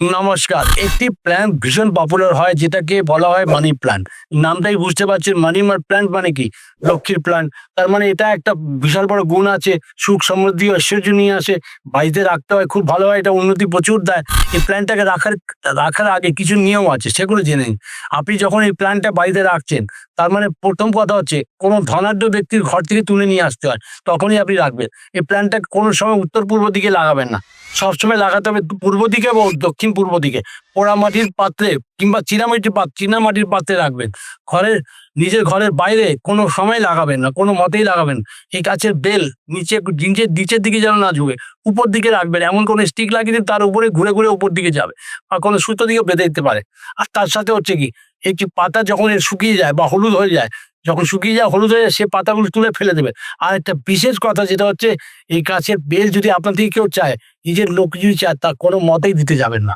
নমস্কার। একটি প্ল্যান ভীষণ পপুলার হয়, যেটাকে বলা হয় মানি প্ল্যান্ট নামটাই বুঝতে পারছেন মানি প্ল্যান্ট মানে কি? লক্ষ্মীর প্ল্যান্ট তার মানে এটা একটা বিশাল বড় গুণ আছে, সুখ সমৃদ্ধি, ঐশ্বর্য নিয়ে আসে। বাড়িতে রাখতে হয়, খুব ভালো হয়, এটা উন্নতি প্রচুর দেয়। এই প্ল্যানটাকে রাখার রাখার আগে কিছু নিয়ম আছে, সেগুলো জেনে নিন। আপনি যখন এই প্ল্যান্টটা বাড়িতে রাখছেন, তার মানে প্রথম কথা হচ্ছে, কোনো ধনাঢ্য ব্যক্তির ঘর থেকে তুলে নিয়ে আসতে হয়, তখনই আপনি রাখবেন। এই প্ল্যানটা কোনো সময় উত্তর পূর্ব দিকে লাগাবেন না। সবসময় লাগাতে হবে পূর্ব দিকে বা দক্ষিণ পূর্ব দিকে? পোড়া মাটির পাত্রে কিংবা চীনামাটির পাত্র চীনামাটির পাত্রে রাখবেন। ঘরের, নিজের ঘরের বাইরে কোনো সময় লাগাবেন না, কোনো মতেই লাগাবেন এই গাছের বেল নিচে, নিচের নিচের দিকে যেন না ঝুঁকে, উপর দিকে রাখবেন। এমন কোনো স্টিক লাগিয়ে তার উপরে ঘুরে ঘুরে উপর দিকে যাবে আর কোনো সুতো দিকে বেঁধে দিতে পারে। আর তার সাথে হচ্ছে কি, একটি পাতা যখন শুকিয়ে যায় বা হলুদ হয়ে যায় যখন শুকিয়ে যায়, হলুদ হয়ে সে পাতাগুলো তুলে ফেলে দেবে। আর একটা বিশেষ কথা যেটা হচ্ছে, এই গাছের বেল যদি আপনার থেকে কেউ চায়, নিজের লোক যদি চায় তা কোনো মতেই দিতে যাবেন না।